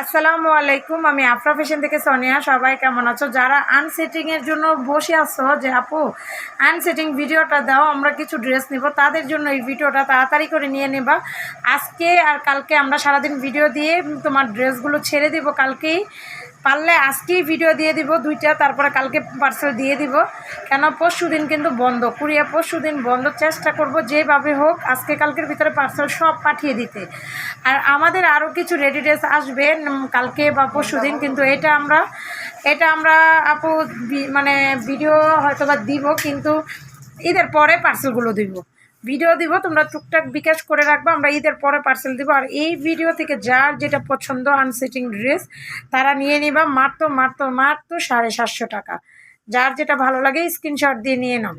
আসসালামু আলাইকুম, আমি আফরা ফ্যাশন থেকে সোনিয়া। সবাই কেমন আছো? যারা আনসেটিং এর জন্য বসে আছো, যে আপু আনসেটিং ভিডিওটা দাও, আমরা কিছু ড্রেস নিব। তাদের জন্য এই ভিডিওটা তাড়াতাড়ি করে নিয়ে নেবা। আজকে আর কালকে আমরা সারাদিন ভিডিও দিয়ে তোমার ড্রেসগুলো ছেড়ে দিব কালকেই। পারলে আজকেই ভিডিও দিয়ে দিব দুইটা, তারপরে কালকে পার্সেল দিয়ে দিব। কেন? পরশু দিন কিন্তু বন্ধ। কুড়িয়া পরশু দিন বন্ধ। চেষ্টা করব যেভাবে হোক আজকে কালকের ভিতরে পার্সেল সব পাঠিয়ে দিতে। আর আমাদের আরও কিছু রেডি ড্রেস আসবে কালকে বা পরশু দিন, কিন্তু এটা আমরা এটা আমরা আপু মানে ভিডিও হয়তো বা দিব, কিন্তু ঈদের পরে পার্সেলগুলো দিব। ভিডিও দিব, তোমরা টুকটাক বিকাশ করে রাখবে, আমরা ঈদের পরে পার্সেল দিব। আর এই ভিডিও থেকে যার যেটা পছন্দ আনসিটিং ড্রেস তারা নিয়ে নিবা মাত্র মাত্র মাত্র সাড়ে সাতশো টাকা। যার যেটা ভালো লাগে স্ক্রিনশট দিয়ে নিয়ে নাও।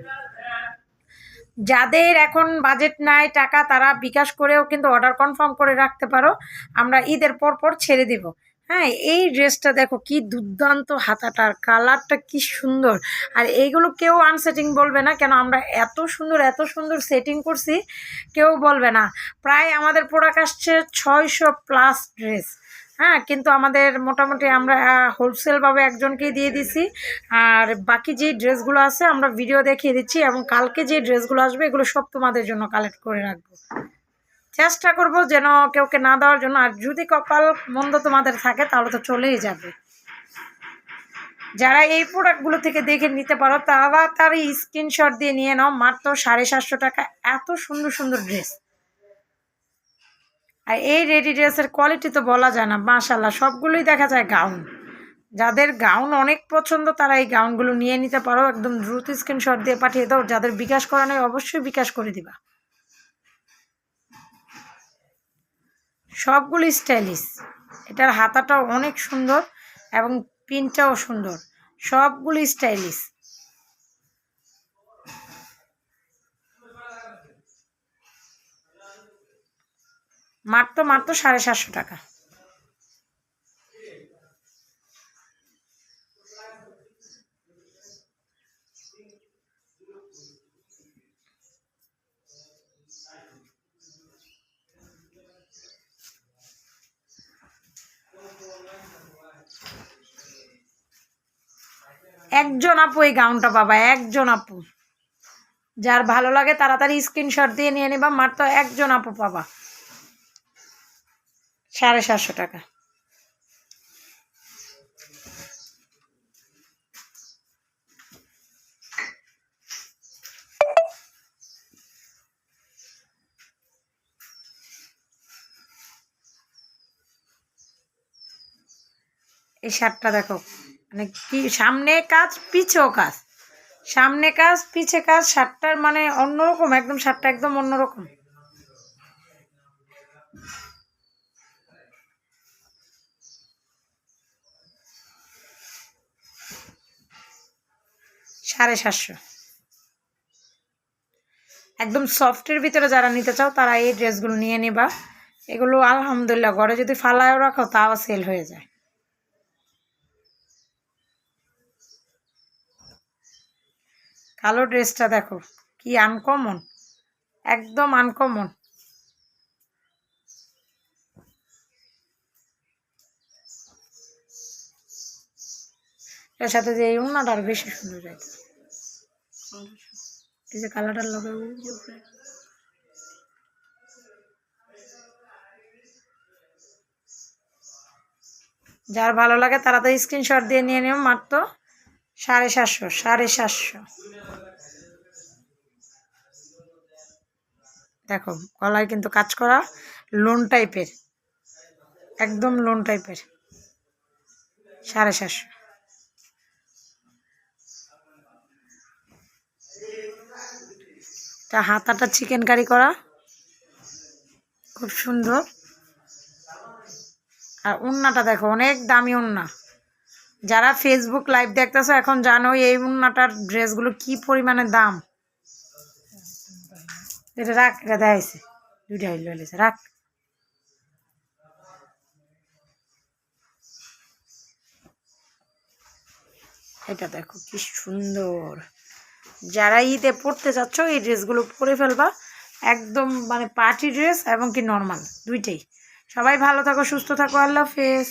যাদের এখন বাজেট নাই, টাকা, তারা বিকাশ করেও কিন্তু অর্ডার কনফার্ম করে রাখতে পারো। আমরা ঈদের পর পর ছেড়ে দিব। হ্যাঁ এই ড্রেসটা দেখো কি দুর্দান্ত হাতাটার, কালারটা কি সুন্দর। আর এইগুলো কেউ আনসেটিং বলবে না, কেন আমরা এত সুন্দর এত সুন্দর সেটিং করছি, কেউ বলবে না। প্রায় আমাদের প্রোডাক্ট আসছে ছয়শো প্লাস ড্রেস হ্যাঁ কিন্তু আমাদের মোটামুটি আমরা হোলসেলভাবে একজনকেই দিয়ে দিছি। আর বাকি যে ড্রেসগুলো আছে, আমরা ভিডিও দেখিয়ে দিচ্ছি এবং কালকে যে ড্রেসগুলো আসবে, এগুলো সব তোমাদের জন্য কালেক্ট করে রাখব। চেষ্টা করব যেন কেউকে না দেওয়ার জন্য। আর যদি কপাল মন্দ তোমাদের থাকে, তাহলে তো চলেই যাবে। যারা এই প্রোডাক্টগুলো থেকে দেখে নিতে পারো, তারা তার স্ক্রিনশট দিয়ে নিয়ে নাও। মাত্র সাড়ে সাতশো টাকা। এত সুন্দর সুন্দর ড্রেস আর এই রেডি ড্রেসের কোয়ালিটি তো বলা যায় না। মাশাল্লাহ সবগুলোই দেখা যায় গাউন যাদের গাউন অনেক পছন্দ, তারা এই গাউনগুলো নিয়ে নিতে পারো। একদম দ্রুত স্ক্রিনশট দিয়ে পাঠিয়ে দাও। যাদের বিকাশ করা নেই, অবশ্যই বিকাশ করে দিবা। সবগুলো স্টাইলিশ। এটার হাতাটাও অনেক সুন্দর এবং পিনটাও সুন্দর। সবগুলি স্টাইলিশ। মাত্র মাত্র সাড়ে সাতশো টাকা। একজন আপু এই গাউনটা পাবা, একজন আপু। যার ভালো লাগে তাড়াতাড়ি স্ক্রিনশট দিয়ে নিয়ে নিবা, মাত্র একজন আপু পাবা। সাড়ে সাতশো টাকা। এই শার্টটা দেখো। মানে কি, সামনে কাজ পিছেও কাজ। সামনে কাজ, পিছে কাজ শার্টটার মানে অন্যরকম, একদম শার্টটা একদম অন্যরকম। সাড়ে সাতশো। একদম সফটের ভিতরে যারা নিতে চাও, তারা এই ড্রেসগুলো নিয়ে নিবা। এগুলো আলহামদুলিল্লাহ, ঘরে যদি ফালায়ও রাখো, তাও সেল হয়ে যায়। কালো ড্রেসটা দেখো, কি আনকমন একদম আনকমন এর সাথে যে এই উন্নাটা আরও বেশি সুন্দর যাইতে এই যে কালারটার লগে। যার ভালো লাগে তারা তো স্ক্রিনশট দিয়ে নিয়ে নিও মাত্র সাড়ে সাতশো সাড়ে সাতশো। দেখো, গলায় কিন্তু কাজ করা লোন টাইপের, একদম লোন টাইপের। সাড়ে সাতশো। এটা হাতাটা চিকেন কারি করা, খুব সুন্দর। আর উন্নাটা দেখো, অনেক দামি উন্না। যারা ফেসবুক লাইভ দেখতেছো, এখন জানো এই উন্নাটার ড্রেসগুলো কি পরিমাণে দাম। এটা রাখ, এটা দেখাইছে দুইটা হইল রাখ। এটা দেখো কি সুন্দর। যারা ঈদে পড়তে চাচ্ছ, এই ড্রেসগুলো পরে ফেলবা। একদম মানে পার্টি ড্রেস এবং কি নর্মাল দুইটাই। সবাই ভালো থাকো, সুস্থ থাকো, আল্লাহ হাফেজ।